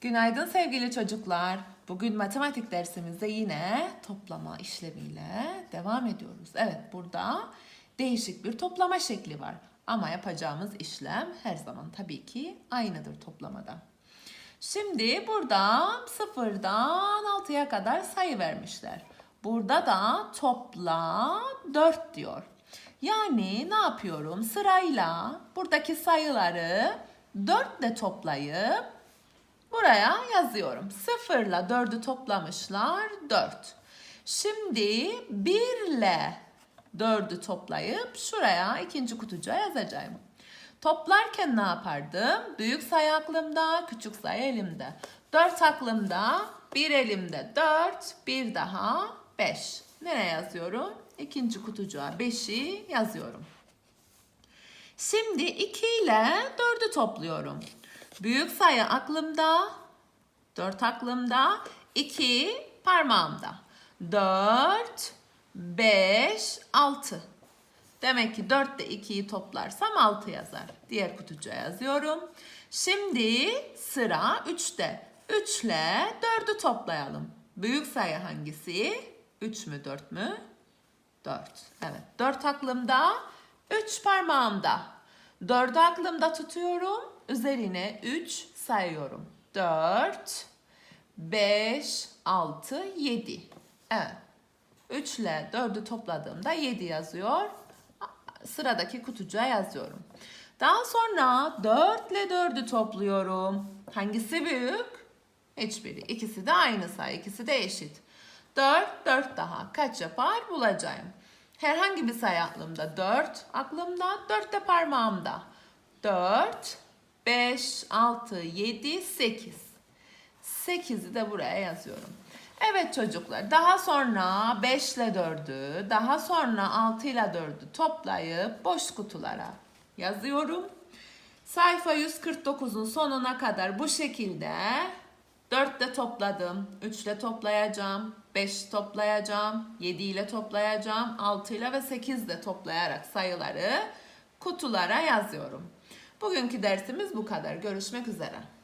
Günaydın sevgili çocuklar. Bugün matematik dersimizde yine toplama işlemiyle devam ediyoruz. Evet burada değişik bir toplama şekli var. Ama yapacağımız işlem her zaman tabii ki aynıdır toplamada. Şimdi burada sıfırdan 6'ya kadar sayı vermişler. Burada da topla 4 diyor. Yani ne yapıyorum? Sırayla buradaki sayıları 4 ile toplayıp buraya yazıyorum. 0 ile 4'ü toplamışlar 4. Şimdi 1 ile 4'ü toplayıp şuraya ikinci kutucuğa yazacağım. Toplarken ne yapardım? Büyük sayı aklımda, küçük sayı elimde. 4 aklımda, 1 elimde 4, bir daha 5. Nereye yazıyorum? İkinci kutucuğa 5'i yazıyorum. Şimdi 2 ile 4'ü topluyorum. Büyük sayı aklımda, 4 aklımda, 2 parmağımda. 4, 5, 6. Demek ki 4 ile 2'yi toplarsam 6 yazar. Diğer kutucuğa yazıyorum. Şimdi sıra 3'te. 3 ile 4'ü toplayalım. Büyük sayı hangisi? 3 mü 4 mü? 4. Evet 4 aklımda, 3 parmağımda. 4'ü aklımda tutuyorum. Üzerine 3 sayıyorum. 4, 5, 6, 7. Evet. 3 ile 4'ü topladığımda 7 yazıyor. Sıradaki kutucuğa yazıyorum. Daha sonra 4 ile 4'ü topluyorum. Hangisi büyük? Hiçbiri. İkisi de aynı sayı. İkisi de eşit. 4, 4 daha. Kaç yapar? Bulacağım. Herhangi bir sayı aklımda. 4 aklımda. 4 de parmağımda. 4, 5, 6, 7, 8. 8'i de buraya yazıyorum. Evet çocuklar daha sonra 5 ile 4'ü daha sonra 6 ile 4'ü toplayıp boş kutulara yazıyorum. Sayfa 149'un sonuna kadar bu şekilde 4 ile topladım, 3 ile toplayacağım, 5 toplayacağım, 7 ile toplayacağım, 6 ile ve 8 ile toplayarak sayıları kutulara yazıyorum. Bugünkü dersimiz bu kadar. Görüşmek üzere.